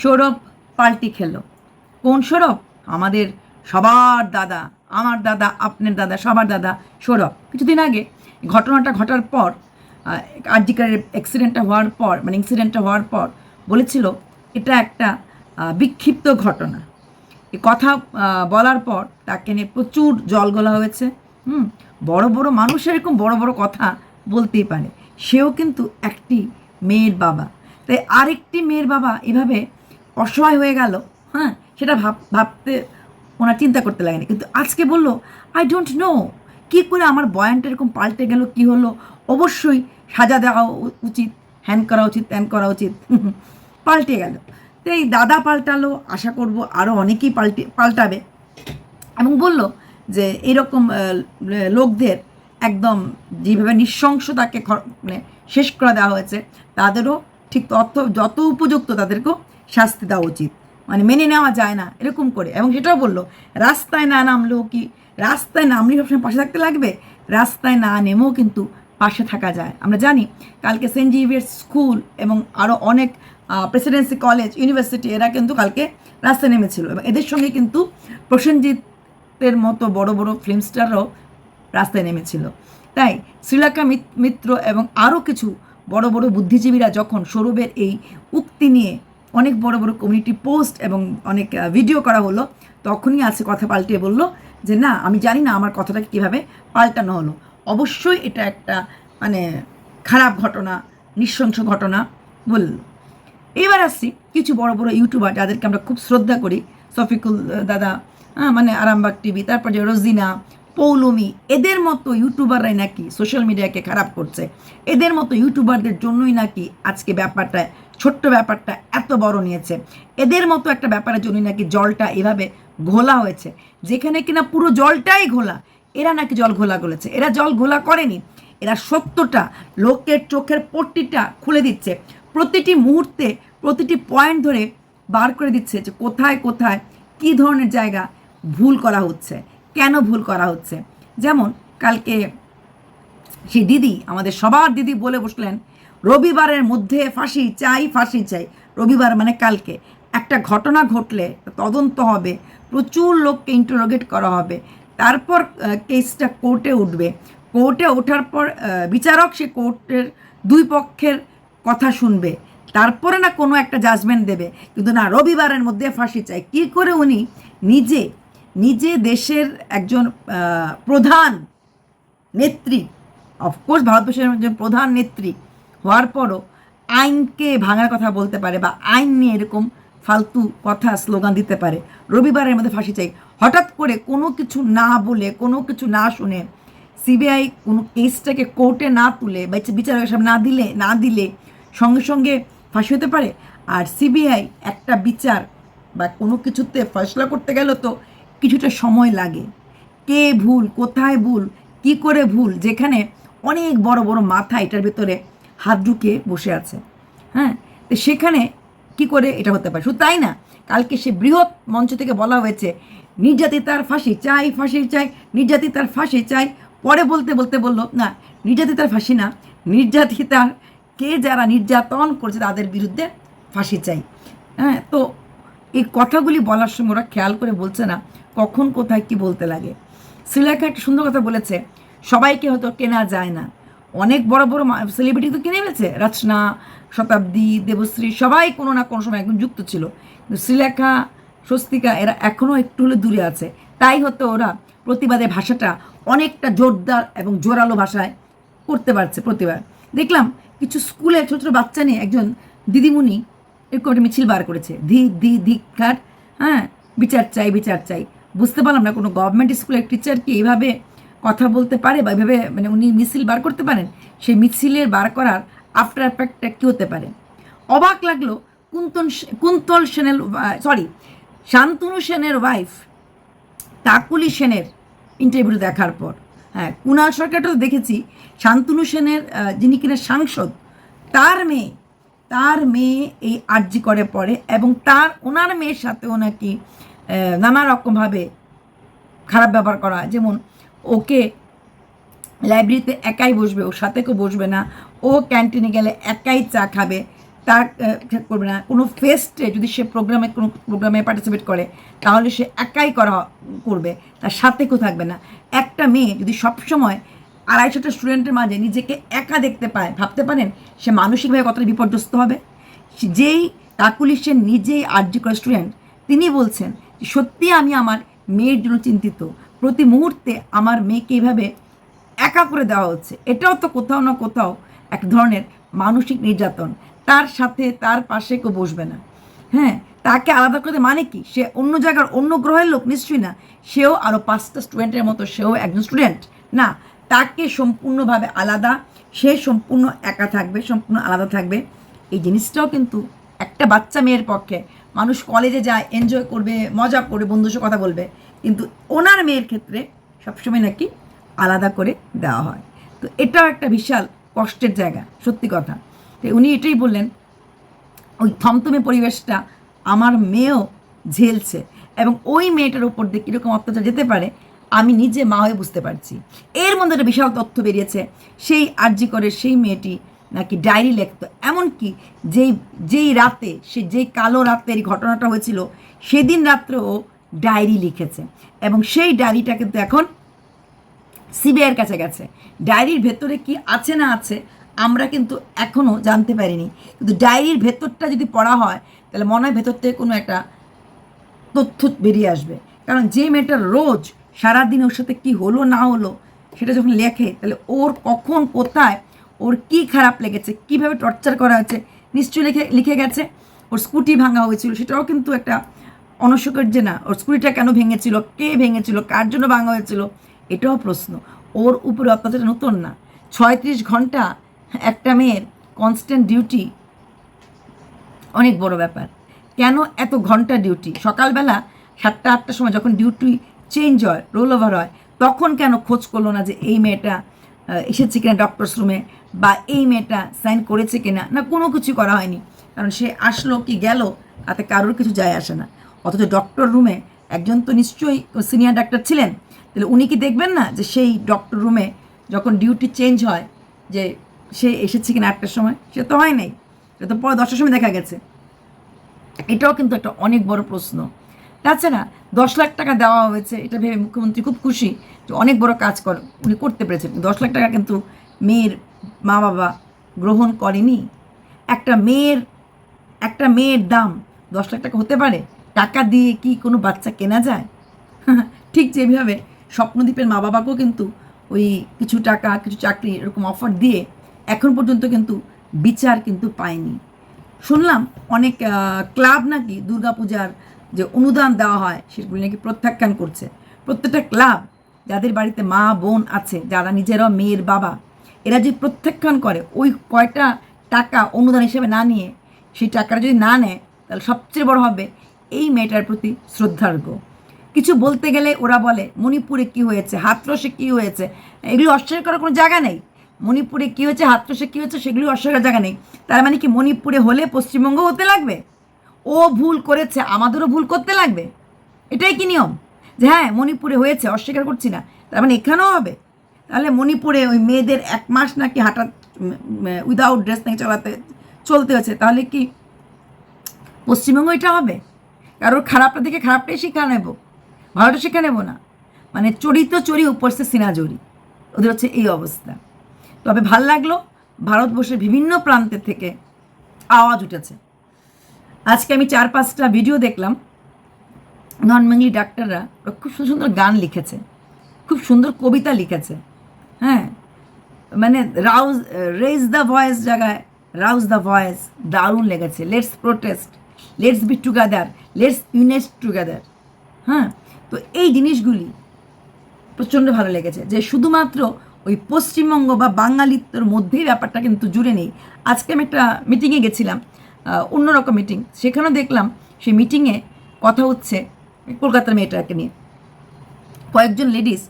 সৌরভ পাল্টি খেলো। কোন সৌরভ? আমাদের সবার দাদা, আমার দাদা, আপনার দাদা, সবার দাদা সৌরভ। কিছুদিন আগে ঘটনাটা ঘটার পর আর্জিকারের অ্যাক্সিডেন্টটা হওয়ার পর মানে ইনসিডেন্টটা হওয়ার পর বলেছিল, এটা একটা বিক্ষিপ্ত ঘটনা। এ কথা বলার পর তাকে নিয়ে প্রচুর জল গলা হয়েছে। হুম, বড় বড় মানুষ এরকম বড় বড় কথা বলতেই পারে। সেও কিন্তু একটি মেয়ের বাবা। তাই আরেকটি মেয়ের বাবা এভাবে অসহায় হয়ে গেল। হ্যাঁ সেটা ভাব ভাবতে ওনার চিন্তা করতে লাগেনি। কিন্তু আজকে বলল আই ডোন্ট নো কী করে আমার বয়ানটা এরকম পাল্টে গেল, কি হলো? অবশ্যই সাজা দেওয়া উচিত, হ্যান করা উচিত, ত্যান করা উচিত। পাল্টে গেল। তো এই দাদা পাল্টালো, আশা করব আরও অনেকেই পাল্টে পাল্টাবে। এবং বলল যে এরকম লোকদের একদম যেভাবে নৃশংসতাকে মানে শেষ করে দেওয়া হয়েছে, তাদেরও ঠিক তথ্য যত উপযুক্ত তাদেরকেও শাস্তি দেওয়া উচিত। মানে মেনে নেওয়া যায় না, এরকম করে। এবং সেটাও বলল, রাস্তায় না নামলেও কি, রাস্তায় নামলে সবসময় পাশে থাকতে লাগবে? রাস্তায় না নেমেও কিন্তু পাশে থাকা যায়। আমরা জানি, কালকে সেন্ট জেভিয়ার্স স্কুল এবং আরও অনেক প্রেসিডেন্সি কলেজ, ইউনিভার্সিটি, এরা কিন্তু কালকে রাস্তায় নেমেছিল। এবং এদের সঙ্গে কিন্তু প্রসেনজিতের মতো বড় বড় ফিল্ম স্টাররাও রাস্তায় নেমেছিল। তাই শ্রীলঙ্কা মিত্র এবং আরও কিছু বড় বড় বুদ্ধিজীবীরা যখন সৌরভের এই উক্তি নিয়ে অনেক বড় বড় কমিউনিটি পোস্ট এবং অনেক ভিডিও করা হলো, তখনই আছে কথা পাল্টিয়ে বলল যে, না, আমি জানি না আমার কথাটাকে কীভাবে পাল্টানো হলো। অবশ্যই এটা একটা মানে খারাপ ঘটনা, নৃশংস ঘটনা বলল। এবার আসছি কিছু বড় বড় ইউটিউবার যাদেরকে আমরা খুব শ্রদ্ধা করি সফিকুল দাদা হ্যাঁ মানে আরামবাগ টিভি তারপর যে রোজিনা পৌলমি, এদের মতো ইউটিউবাররাই নাকি সোশ্যাল মিডিয়াকে খারাপ করছে? এদের মতো ইউটিউবারদের জন্যই নাকি আজকে ব্যাপারটা, ছোট্ট ব্যাপারটা এত বড় নিয়েছে? এদের মতো একটা ব্যাপারের জন্যই নাকি জলটা এভাবে ঘোলা হয়েছে? যেখানে কিনা পুরো জলটাই ঘোলা। এরা নাকি জল ঘোলা করেছে? এরা জল ঘোলা করেনি। এরা সত্যটা লোকের চোখের পট্টিটা খুলে দিচ্ছে। প্রতিটি মুহূর্তে প্রতিটি পয়েন্ট ধরে বার করে দিচ্ছে যে কোথায় কোথায়, কী ধরনের জায়গা ভুল করা হচ্ছে। কেন ভুল করা হচ্ছে? যেমন, কালকে সেই দিদি, আমাদের সবার দিদি বলে বসলেন, রবিবারের মধ্যে ফাঁসি চাই ফাঁসি চাই। রবিবার মানে কালকে। একটা ঘটনা ঘটলে, তদন্ত হবে, প্রচুর লোককে ইন্টারোগেট করা হবে। তারপর কেসটা কোর্টে উঠবে। কোর্টে ওঠার পর বিচারক সে কোর্টের দুই পক্ষের কথা শুনবে। তারপরে না কোনো একটা জাজমেন্ট দেবে। কিন্তু না, রবিবারের মধ্যে ফাঁসি চাই। কী করে উনি নিজে নিজে দেশের একজন প্রধান নেত্রী অফকোর্স ভারতবর্ষের একজন প্রধান নেত্রী হওয়ার পরও আইনকে ভাঙার কথা বলতে পারে বা আইন নিয়ে এরকম ফালতু কথা, স্লোগান দিতে পারে। রবিবারের মধ্যে ফাঁসি চাই। হঠাৎ করে কোনো কিছু না বলে, কোনো কিছু না শুনে সিবিআই কোনো কেসটাকে কোর্টে না তুলে বা বিচারকের সামনে না দিলে না দিলে সঙ্গে সঙ্গে ফাঁসি হতে পারে। আর সিবিআই একটা বিচার বা কোনো কিছুতে ফয়সলা করতে গেলে তো কিছুটা সময় লাগে। কে ভুল, কোথায় ভুল, কি করে ভুল, যেখানে অনেক বড় বড় মাথা এটার ভেতরে হাত ঢুকিয়ে বসে আছে। হ্যাঁ? তো সেখানে কি করে এটা হতে পারে? শুধু তাই না, কালকে সে বৃহৎ মঞ্চ থেকে বলা হয়েছে, নির্যাতিতার ফাঁসি চাই ফাঁসি চাই, নির্যাতিতার ফাঁসি চাই। পরে বলতে বলতে বলল, না, নির্যাতিতার ফাঁসি না, নির্যাতিতার, কে যারা নির্যাতন করছে তাদের বিরুদ্ধে ফাঁসি চাই। হ্যাঁ? তো এই কথাগুলি বলার সময় ওরা খেয়াল করে বলছে না কখন, কোথায়, কি বলতে লাগে। শ্রীলেখা একটা সুন্দর কথা বলেছে, সবাইকে হয়তো কেনা যায় না। অনেক বড় বড় সেলিব্রিটি তো কিনে ফেলেছে, রচনা, শতাব্দী, দেবশ্রী, সবাই কোনো না কোনো সময় একদম যুক্ত ছিল। কিন্তু শ্রীলেখা স্বস্তিকা, এরা এখনও একটু হলে দূরে আছে। তাই হয়তো ওরা প্রতিবাদের ভাষাটা অনেকটা জোরদার এবং জোরালো ভাষায় করতে পারছে প্রতিবাদ দেখলাম কিছু স্কুলে ছোট ছোট বাচ্চা নিয়ে একজন দিদিমণি এরকম একটা মিছিল বার করেছে। ধি ধি ধিক্ষার হ্যাঁ বিচার চাই বিচার চাই। বুঝতে পারলাম না, কোনো গভর্নমেন্ট স্কুলের টিচার কি এইভাবে কথা বলতে পারে বা এইভাবে মানে উনি মিছিল বার করতে পারেন? সেই মিছিলের বার করার আফটার এফেক্টটা কী হতে পারে? অবাক লাগল, কুন্তন কুন্তল সেনের সরি শান্তনু সেনের ওয়াইফ তাকুলি সেনের ইন্টারভিউ দেখার পর। হ্যাঁ কুণাল সরকারটা তো দেখেছি, শান্তনু সেনের যিনি কিনা সাংসদ, তার মেয়ে তার মেয়ে এই আর্জি করে পড়ে এবং তার, ওনার মেয়ের সাথেও নাকি নানা রকমভাবে খারাপ ব্যবহার করা। যেমন ওকে লাইব্রেরিতে একাই বসবে, ওর সাথে কেউ বসবে না। ও ক্যান্টিনে গেলে একাই চা খাবে, তার করবে না। কোনো ফেস্টে যদি সে প্রোগ্রামে কোনো প্রোগ্রামে পার্টিসিপেট করে, তাহলে সে একাই করা, করবে। তার সাথে কেউ থাকবে না। একটা মেয়ে যদি সবসময় আড়াইশোটা স্টুডেন্টের মাঝে নিজেকে একা দেখতে পায়, ভাবতে পারেন, সে মানসিকভাবে কতটা বিপর্যস্ত হবে? যেই কাকুলি সে নিজেই আর্যকর স্টুডেন্ট তিনি বলছেন সত্যি আমি আমার মেয়ের জন্য চিন্তিত। প্রতি মুহূর্তে আমার মেয়েকে এইভাবে একা করে দেওয়া হচ্ছে। এটাও তো কোথাও না কোথাও এক ধরনের মানসিক নির্যাতন। তার সাথে তার পাশে কেউ বসবে না। হ্যাঁ তাকে আলাদা করতে মানে কি? সে অন্য জায়গার অন্য গ্রহের লোক নিশ্চয়ই না। সেও আরও পাঁচটা স্টুডেন্টের মতো, সেও একজন স্টুডেন্ট না, তাকে সম্পূর্ণভাবে আলাদা। সে সম্পূর্ণ একা থাকবে, সম্পূর্ণ আলাদা থাকবে। এই জিনিসটাও কিন্তু একটা বাচ্চা মেয়ের পক্ষে মানুষ কলেজে যায় এনজয় করবে, মজা করবে, বন্ধুর সাথে কথা বলবে। কিন্তু ওনার মেয়ের ক্ষেত্রে সবসময় নাকি আলাদা করে দেওয়া হয়। তো এটাও একটা বিশাল কষ্টের জায়গা, সত্যি কথা। তো উনি এটাই বললেন, ওই থমথমে পরিবেশটা আমার মেয়েও ঝেলছে এবং ওই মেয়েটার উপর দিয়ে কীরকম অত্যাচার যেতে পারে, আমি নিজে মা হয়ে বুঝতে পারছি। এর মধ্যে একটা বিশাল তথ্য বেরিয়েছে, সেই আর্জি করে সেই মেয়েটি নাকি ডায়েরি লিখত। এমনকি যেই যেই রাতে, সে যেই কালো রাতের ঘটনাটা হয়েছিল, সেদিন রাত্রে ও ডায়েরি লিখেছে। এবং সেই ডায়েরিটা কিন্তু এখন সিবিআইয়ের কাছে গেছে। ডায়েরির ভেতরে কি আছে না আছে, আমরা কিন্তু এখনও জানতে পারিনি। কিন্তু ডায়েরির ভেতরটা যদি পড়া হয়, তাহলে মনে হয় ভেতর থেকে কোনো একটা তথ্য বেরিয়ে আসবে। কারণ যে মেয়েটার রোজ সারাদিন ওর সাথে কি হলো না হলো, সেটা যখন লেখে, তাহলে ওর কখন কোথায় ওর কি খারাপ লেগেছে, কীভাবে টর্চার করা হয়েছে, নিশ্চয়ই লিখে লিখে গেছে। ওর স্কুটি ভাঙা হয়েছিল, সেটাও কিন্তু একটা অনস্বীকার্য না, ওর স্কুটিটা কেন ভেঙেছিল, কে ভেঙেছিল, কার জন্য ভাঙা হয়েছিল, এটাও প্রশ্ন। ওর উপরে অত্যাচার নতুন না। ছয়ত্রিশ ঘণ্টা একটা মেয়ের কনস্ট্যান্ট ডিউটি অনেক বড় ব্যাপার। কেন এত ঘণ্টা ডিউটি সকালবেলা সাতটা, আটটার সময় যখন ডিউটি চেঞ্জ হয় রোল ওভার হয়, তখন কেন খোঁজ করল না যে এই মেয়েটা এসেছে কিনা ডক্টরস রুমে এই মেয়েটা সাইন করেছে কিনা, না কোনো কিছু করা হয়নি। কারণ সে আসলো কি গেল, তাতে কারোর কিছু যায় আসে না। অথচ ডক্টর রুমে একজন তো নিশ্চয়ই সিনিয়র ডাক্তার ছিলেন। তাহলে উনি কি দেখবেন না যে সেই ডক্টর রুমে যখন ডিউটি চেঞ্জ হয়, যে সে এসেছে কিনা আটটার সময়? সে তো হয় নাই। সেটা তো পরে দশটার সময় দেখা গেছে। এটাও কিন্তু একটা অনেক বড় প্রশ্ন। তাছাড়া দশ লাখ টাকা দেওয়া হয়েছে, এটা ভেবে মুখ্যমন্ত্রী খুব খুশি যে অনেক বড় কাজ কর, উনি করতে পেরেছেন। দশ লাখ টাকা কিন্তু মেয়ের মা বাবা গ্রহণ করেনি। একটা মেয়ের একটা মেয়ের দাম দশ লাখ টাকা হতে পারে। টাকা দিয়ে কি কোনো বাচ্চা কেনা যায়? ঠিক যেভাবে স্বপ্নদ্বীপের মা বাবাকেও কিন্তু ওই কিছু টাকা, কিছু চাকরি এরকম অফার দিয়ে এখন পর্যন্ত কিন্তু বিচার কিন্তু পায়নি। শুনলাম অনেক ক্লাব নাকি দুর্গাপূজার যে অনুদান দেওয়া হয় সেগুলি নাকি প্রত্যাখ্যান করছে। প্রত্যেকটা ক্লাব যাদের বাড়িতে মা বোন আছে, যারা নিজেরাও মেয়ের বাবা এরা যে প্রত্যাখ্যান করে, ওই কয়টা টাকা অনুদান হিসেবে না নিয়ে, সেই টাকাটা যদি না নেয়, তাহলে সবচেয়ে বড় হবে এই মেয়েটার প্রতি শ্রদ্ধার্ঘ। কিছু বলতে গেলে ওরা বলে, মণিপুরে কি হয়েছে? হাতরসে কি হয়েছে? এগুলি অস্বীকার করার কোনো জায়গা নেই। মণিপুরে কী হয়েছে, হাতরসে কী হয়েছে, সেগুলি অস্বীকার জায়গা নেই। তার মানে কি মণিপুরে হলে পশ্চিমবঙ্গ হতে লাগবে? ও ভুল করেছে, আমাদেরও ভুল করতে লাগবে? এটাই কি নিয়ম? যে হ্যাঁ মণিপুরে হয়েছে, অস্বীকার করছি না। তার মানে এখানেও হবে? তাহলে মণিপুরে ওই মেয়েদের এক মাস নাকি হাঁটা উইদাউট ড্রেস নাকি চলাতে, চলতে হচ্ছে, তাহলে কি পশ্চিমবঙ্গ এটা হবে? কারোর খারাপটা দেখে খারাপটাই শিক্ষা নেব, ভালোটা শিক্ষা নেব না। মানে চরিত চড়ি উপরসে সিনা জড়ি। ওদের হচ্ছে এই অবস্থা। তবে ভালো লাগল, ভারতবর্ষের বিভিন্ন প্রান্তের থেকে আওয়াজ উঠেছে। আজকে আমি চার পাঁচটা ভিডিও দেখলাম। নন বেঙ্গলি ডাক্তাররা খুব সুন্দর সুন্দর গান লিখেছে, খুব সুন্দর কবিতা লিখেছে। হ্যাঁ মানে রাউজ রেজ দ্য ভয়েস জায়গায় রাউজ দ্য ভয়েস দারুণ লেগেছে। Let's protest let's be together let's unite together হ্যাঁ তো এই জিনিসগুলি প্রচণ্ড ভালো লেগেছে যে শুধুমাত্র ওই পশ্চিমবঙ্গ বা বাঙালিত্বর মধ্যেই ব্যাপারটা কিন্তু জুড়ে নেই। আজকে আমি একটা মিটিংয়ে গেছিলাম অন্যরকম মিটিং সেখানেও দেখলাম সেই মিটিংয়ে কথা হচ্ছে কলকাতার মেয়েটাকে নিয়ে। কয়েকজন লেডিস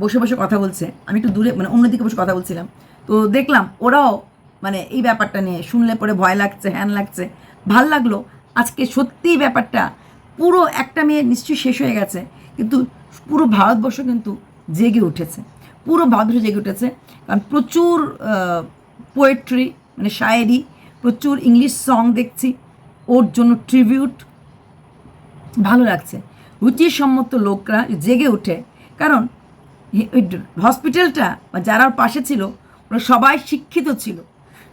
বসে বসে কথা বলছে। আমি একটু দূরে মানে অন্যদিকে বসে কথা বলছিলাম। তো দেখলাম ওরাও মানে এই ব্যাপারটা নিয়ে শুনলে পরে ভয় লাগছে, হ্যান লাগছে। ভালো লাগল। আজকে সত্যিই ব্যাপারটা পুরো একটা মেয়ে নিশ্চয়ই শেষ হয়ে গেছে। কিন্তু পুরো ভারতবর্ষ কিন্তু জেগে উঠেছে। পুরো ভারতবর্ষ জেগে উঠেছে। কারণ প্রচুর পোয়েট্রি মানে শায়েরি, প্রচুর ইংলিশ সং দেখছি। ওর জন্য ট্রিবিউট ভালো লাগছে। রুচিসম্মত লোকরা জেগে ওঠে। কারণ হসপিটালটা বা যারা পাশে ছিল, ওরা সবাই শিক্ষিত ছিল,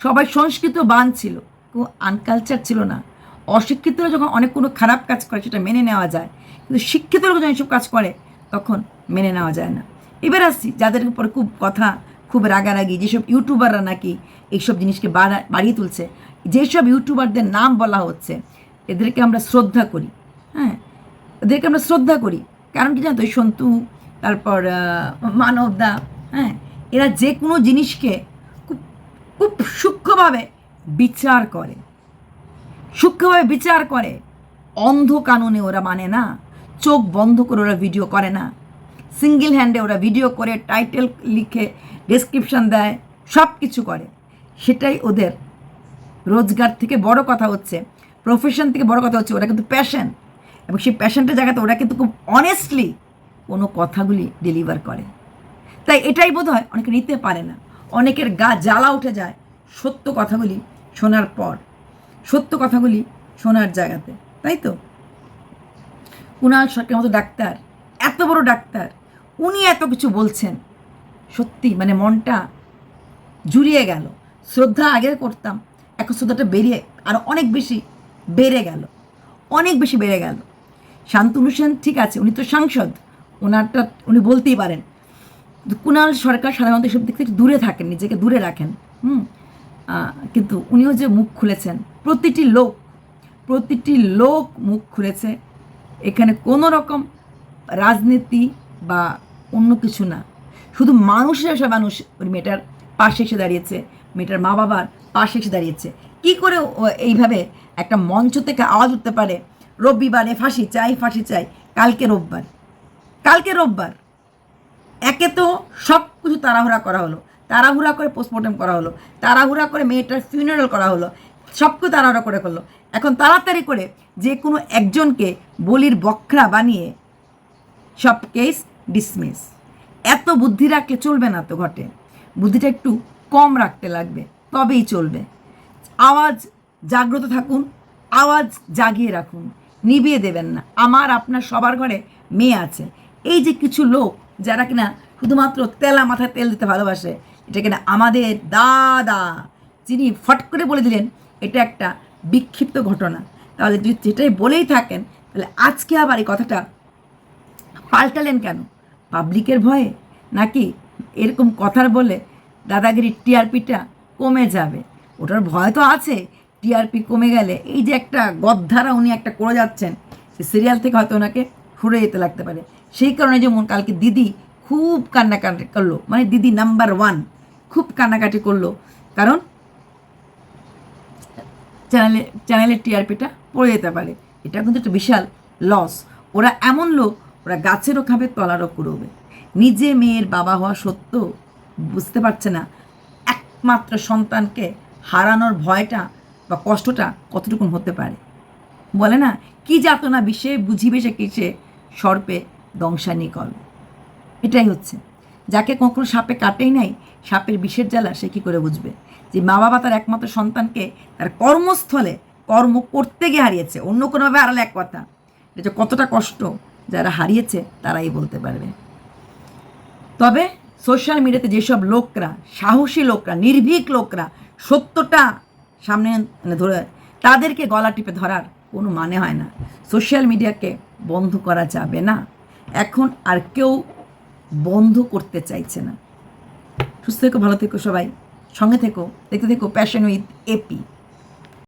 সবাই সংস্কৃত বান ছিল। কেউ আনকালচার ছিল না। অশিক্ষিতরা যখন অনেক কোনো খারাপ কাজ করে, সেটা মেনে নেওয়া যায়। কিন্তু শিক্ষিত লোক যখন এসব কাজ করে, তখন মেনে নেওয়া যায় না। এবার আসছি, যাদের উপর খুব কথা, খুব রাগারাগি, যেসব ইউটিউবাররা নাকি এইসব জিনিসকে বাড়া- বাড়িয়ে তুলছে, যেসব ইউটিউবারদের নাম বলা হচ্ছে, এদেরকে আমরা শ্রদ্ধা করি। হ্যাঁ এদেরকে আমরা শ্রদ্ধা করি। কারণ কি জানতো ওই সন্তু তারপর মানবদা হ্যাঁ এরা যে কোনো জিনিসকে খুব খুব সূক্ষ্মভাবে বিচার করে। সূক্ষ্মভাবে বিচার করে। অন্ধ কানুনে ওরা মানে না, চোখ বন্ধ করে ওরা ভিডিও করে না। সিঙ্গেল হ্যান্ডে ওরা ভিডিও করে টাইটেল লিখে ডেসক্রিপশন দেয়, সব কিছু করে। সেটাই ওদের রোজগার থেকে বড় কথা হচ্ছে। প্রফেশন থেকে বড় কথা হচ্ছে, ওরা কিন্তু প্যাশন এবং সেই প্যাশনটা জায়গাতে ওরা কিন্তু খুব অনেস্টলি কোনো কথাগুলি ডেলিভার করে। তাই এটাই বোধ হয় অনেকে নিতে পারে না। অনেকের গা জ্বালা উঠে যায় সত্য কথাগুলি শোনার পর, সত্য কথাগুলি শোনার জায়গাতে, তাই তো? কুণাল সরকারের মতো ডাক্তার, এত বড় ডাক্তার, উনি এত কিছু বলছেন। সত্যি মানে মনটা জুড়িয়ে গেল। শ্রদ্ধা আগে করতাম, এখন শ্রদ্ধাটা বেরিয়ে আরও অনেক বেশি বেড়ে গেল। অনেক বেশি বেড়ে গেল। শান্তনু সেন ঠিক আছে, উনি তো সাংসদ। ওনারটা উনি বলতেই পারেন। কুণাল সরকার সাধারণত এসব দিক থেকে দূরে থাকেন, নিজেকে দূরে রাখেন। হুম? কিন্তু উনিও যে মুখ খুলেছেন, প্রতিটি লোক প্রতিটি লোক মুখ খুলেছে, এখানে কোনো রকম রাজনীতি বা অন্য কিছু না। শুধু মানুষের এসে মানুষ ওই মেয়েটার পাশে এসে দাঁড়িয়েছে, মেয়েটার মা বাবার পাশে এসে দাঁড়িয়েছে। কি করে এইভাবে একটা মঞ্চ থেকে আওয়াজ উঠতে পারে? রবিবারে ফাঁসি চাই ফাঁসি চাই, কালকে রোববার। কালকে রোববার। একে তো সব কিছু তাড়াহুড়া করা হলো। তাড়াহুড়া করে পোস্টমর্টম করা হলো। তাড়াহুড়া করে মেয়েটার ফিউনারাল করা হলো। সব কিছু তাড়াহুড়া করে করল। এখন তাড়াতাড়ি করে যে কোনো একজনকে বলির বখরা বানিয়ে সব কেস ডিসমিস এত বুদ্ধি রাখলে চলবে না তো ঘটে। বুদ্ধিটা একটু কম রাখতে লাগবে। তবেই চলবে। আওয়াজ জাগ্রত থাকুন। আওয়াজ জাগিয়ে রাখুন। নিভিয়ে দেবেন না। আমার, আপনার সবার ঘরে মেয়ে আছে। এই যে কিছু লোক যারা কিনা শুধুমাত্র তেলা মাথায় তেল দিতে ভালোবাসে, এটা কিনা আমাদের দাদা, যিনি ফট করে বলে দিলেন, এটা একটা বিক্ষিপ্ত ঘটনা। তাহলে যদি যেটাই বলেই থাকেন, তাহলে আজকে আবার এই কথাটা পাল্টালেন কেন? পাবলিকের ভয়ে? নাকি এরকম কথার বলে দাদাগিরির টিআরপিটা কমে যাবে? ওটার ভয় তো আছে, টিআরপি কমে গেলে। এই যে একটা গদ্ধারা উনি একটা করে যাচ্ছেন, সে সিরিয়াল থেকে হয়তো ওনাকে সরে যেতে লাগতে পারে। সেই কারণে যেমন কালকে দিদি খুব কান্নাকাটি করল মানে দিদি নাম্বার ওয়ান খুব কান্নাকাটি করল। কারণ চ্যানেলে চ্যানেলের টিআরপিটা পড়ে যেতে পারে। এটা কিন্তু একটা বিশাল লস ওরা এমন লোক, ওরা গাছেরও খাবে, তলারও কুড়োবে। নিজে মেয়ের বাবা হওয়া সত্য বুঝতে পারছে না একমাত্র সন্তানকে হারানোর ভয়টা বা কষ্টটা কতটুকুন হতে পারে। বলে না, কি যাতনা বিষে, বুঝিবে সে কিসে, সর্পে দংশানি কল এটাই হচ্ছে। যাকে কখনো সাপে কাটেই নাই, সাপের বিষের জ্বালা সে কী করে বুঝবে? যে মা বাবা তার একমাত্র সন্তানকে তার কর্মস্থলে কর্ম করতে গিয়ে হারিয়েছে, অন্য কোনোভাবে হারালে এক কথা। এটা কতটা কষ্ট, যারা হারিয়েছে তারাই বলতে পারবে। তবে সোশ্যাল মিডিয়াতে যেসব লোকরা, সাহসী লোকরা, নির্ভীক লোকরা সত্যটা সামনে মানে ধরে, তাদেরকে গলা টিপে ধরার কোনো মানে হয় না। সোশ্যাল মিডিয়াকে বন্ধ করা যাবে না। এখন আর কেউ বন্ধ করতে চাইছে না। সুস্থ থেকো, ভালো থেকো সবাই। সঙ্গে থেকো, দেখতে থেকো প্যাশন উইথ এপি